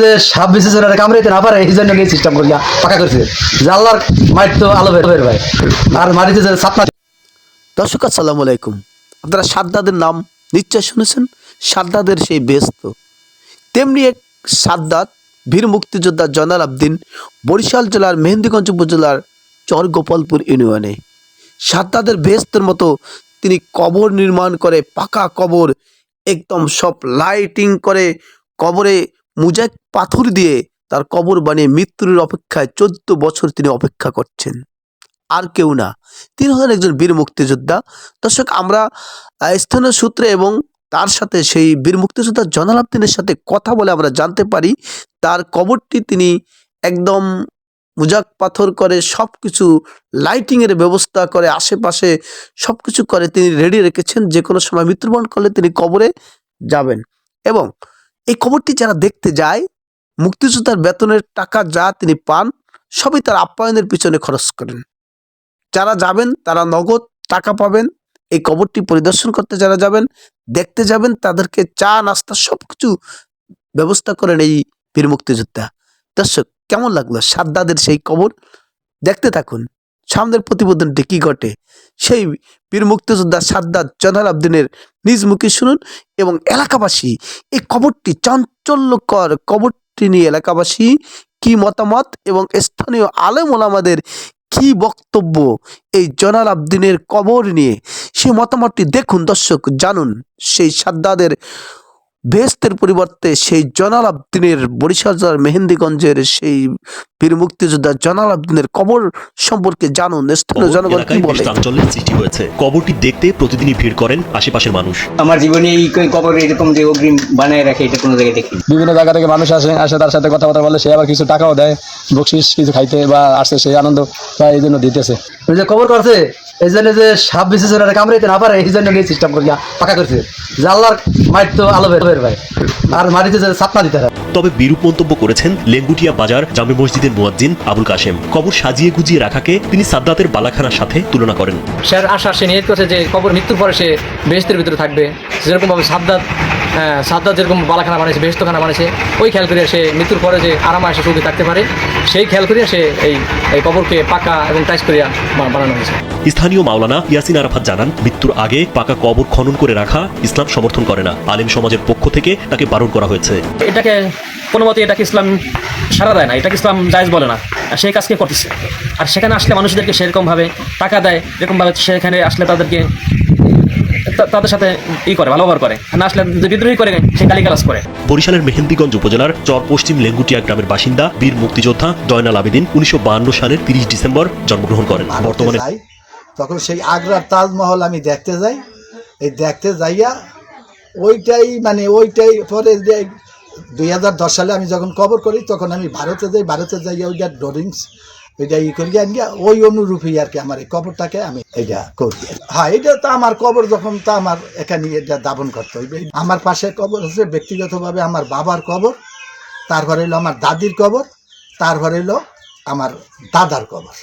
যে সাপ কামড়াইতে না পারে এই জন্য সিস্টেম পাকা করছে। তো আলো বের ভাই। আর মাটিতে যে সাপনা দর্শক, আসসালামু আলাইকুম। আপনারা সাদ্দাদের নাম নিশ্চয় শুনেছেন? সাদ্দাদের সেই ব্যস্ত। তেমনি এক বীর মুক্তিযোদ্ধা জয়নাল আবদিন বরিশাল জেলার মেহেন্দিগঞ্জ উপজেলার চর গোপালপুর ইউনিয়নে। সাদ্দাদের বেহস্তের মতো তিনি কবর নির্মাণ করে, পাকা কবর, একদম সব লাইটিং করে কবরে মুজাক পাথর দিয়ে তার কবর বানিয়ে মৃত্যুর অপেক্ষায় চোদ্দ বছর তিনি অপেক্ষা করছেন। আর কেউ না। তিনি হলেন একজন বীর মুক্তিযোদ্ধা। দর্শক, আমরা স্থানীয় সূত্রে এবং তার সাথে সেই বীর মুক্তিযোদ্ধা জনাল আবদিনের সাথে কথা বলে আমরা জানতে পারি, তার কবরটি তিনি একদম মুজাক পাথর করে সব কিছু লাইটিংয়ের ব্যবস্থা করে, আশেপাশে সব কিছু করে তিনি রেডি রেখেছেন। যে কোনো সময় মৃত্যুবরণ করলে তিনি কবরে যাবেন। এবং এই খবরটি যারা দেখতে যায়, মুক্তিযোদ্ধার বেতনের টাকা যা তিনি পান, সবই তার আপ্যায়নের পিছনে খরচ করেন। যারা যাবেন, তারা নগদ টাকা পাবেন। এই কবরটি পরিদর্শন করতে যারা যাবেন, দেখতে যাবেন, তাদেরকে চা, নাস্তা সব কিছু ব্যবস্থা করেন এই বীর মুক্তিযোদ্ধা। দর্শক, কেমন লাগল সাদ্দাদের সেই কবর দেখতে থাকুন। সামনের প্রতিবেদনটি কি ঘটে? সেই বীর মুক্তিযোদ্ধা সাদ্দাদ জনাল আবদিনের নিজ মুখে শুনুন এবং এলাকাবাসী, এই কবরটি চাঞ্চল্যকর কবরটি নিয়ে এলাকাবাসী কি মতামত এবং স্থানীয় আলেম ওলামাদের কি বক্তব্য, এই জনাল আবদিনের কবর নিয়ে সেই মতামতটি দেখুন, দর্শক জানুন। সেই সাদ্দাদের বেহেস্তের পরিবর্তে সেই জনাল আবদিনের বরিশাল মেহেন্দিগঞ্জের সেই বীর মুক্তিযোদ্ধা জনাল আবদিনের কবর সম্পর্কে জানুন। স্থানীয় জনগণ কি বলে? চাঞ্চল্যের সৃষ্টি হয়েছে কবরটি দেখতে প্রতিদিনই ভিড় করেন আশেপাশের মানুষ। আমার জীবনে এই কবর এরকম যে অগ্রিম বানায় রাখে এটা কোনো জায়গায় দেখি বিভিন্ন জায়গা থেকে মানুষ আসে আসে তার সাথে কথাবার্তা বলে সে আবার কিছু টাকাও দেয় বকশিস কিছু খাইতে বা আসছে সেই আনন্দ বা এই জন্য দিতেছে। ওই যে খবর করছে এই জন্য যে সাপ বিশেষ কামড়াইতে না পারে এই জন্য এই সিস্টেম করিয়া পাকা করছে। যে আল্লাহর মাইট তো আলো ভাই। আর মাটিতে যে সাপনা দিতে হয়। তবে বিরূপ মন্তব্য করেছেন লেঙ্গুটিয়া বাজার জামে মসজিদের মুয়াজ্জিন আবুল কাশেম। কবর সাজিয়ে গুজিয়ে রাখাকে তিনি সাদ্দাতের বালাখানার সাথে তুলনা করেন। স্যার আশা সে নিয়ে করছে যে কবর মৃত্যুর পরে সে বেহেস্তের ভিতরে থাকবে। যেরকমভাবে সাদ্দাত হ্যাঁ, সাদ্দাত যেরকম বালাখানা বানিয়েছে বেহেস্তখানা বানিয়েছে ওই খেয়াল করিয়া সে মৃত্যুর পরে যে আরামে এসে সুখে থাকতে পারে সেই খেয়াল করিয়া সে এই এই কবরকে পাকা এবং টাইস করিয়া বানানো হয়েছে। স্থানীয় মাওলানা ইয়াসিন আরাফাত জানান মৃত্যুর আগে পাকা কবর খনন করে রাখা ইসলাম সমর্থন করে না। আলিম সমাজের পক্ষ থেকে তাকে বারণ করা হয়েছে। এটাকে কোনো মতে এটাকে ইসলাম সারা দেয় না এটাকে ইসলাম জায়জ বলে না। আর সেই কাজকে করতেছে। আর সেখানে আসলে মানুষদেরকে সেরকমভাবে টাকা দেয় এরকমভাবে সেখানে আসলে তাদেরকে তাদের সাথে ই করে ভালো ব্যবহার করে। না আসলে যে বিদ্রোহী করে সে গালিগালাজ করে। বরিশালের মেহেন্দিগঞ্জ উপজেলার চর পশ্চিম লেঙ্গুটিয়া গ্রামের বাসিন্দা বীর মুক্তিযোদ্ধা জয়নাল আবেদিন উনিশশো সালের তিরিশ ডিসেম্বর জন্মগ্রহণ করেন। বর্তমানে তখন সেই আগ্রার তাজমহল আমি দেখতে যাই। এই দেখতে যাইয়া ওইটাই মানে ওইটাই পরে যে দুই হাজার দশ সালে আমি যখন কবর করি তখন আমি ভারতে যাই ভারতে যাইয়া ওইটার ড্রয়িংস ওইটা ই করি আনিয়া ওই অনুরূপে আর কি আমার এই কবরটাকে আমি এটা করি। হ্যাঁ এটা তো আমার কবর যখন তা আমার এখানে এটা দাপন করতে হইবে। আমার পাশে কবর আছে, ব্যক্তিগতভাবে আমার বাবার কবর, তারপরে হলো আমার দাদির কবর, তারপরে হলো আমার দাদার কবর।